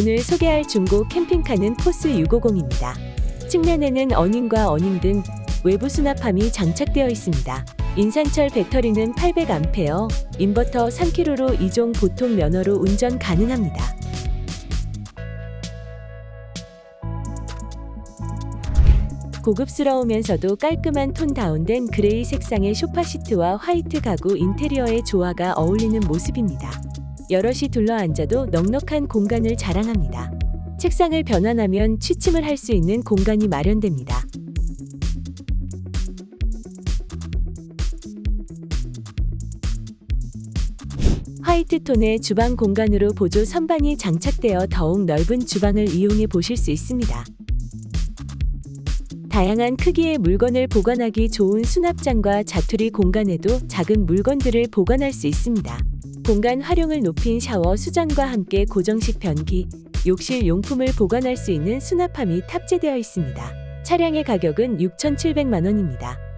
오늘 소개할 중고 캠핑카는 포스 650입니다. 측면에는 어닝과 어닝 등 외부 수납함이 장착되어 있습니다. 인산철 배터리는 800A, 인버터 3kg로 2종 보통 면허로 운전 가능합니다. 고급스러우면서도 깔끔한 톤 다운된 그레이 색상의 소파 시트와 화이트 가구 인테리어의 조화가 어울리는 모습입니다. 여럿이 둘러앉아도 넉넉한 공간을 자랑합니다. 책상을 변환하면 취침을 할 수 있는 공간이 마련됩니다. 화이트 톤의 주방 공간으로 보조 선반이 장착되어 더욱 넓은 주방을 이용해 보실 수 있습니다. 다양한 크기의 물건을 보관하기 좋은 수납장과 자투리 공간에도 작은 물건들을 보관할 수 있습니다. 공간 활용을 높인 샤워 수전과 함께 고정식 변기, 욕실 용품을 보관할 수 있는 수납함이 탑재되어 있습니다. 차량의 가격은 6,700만 원입니다.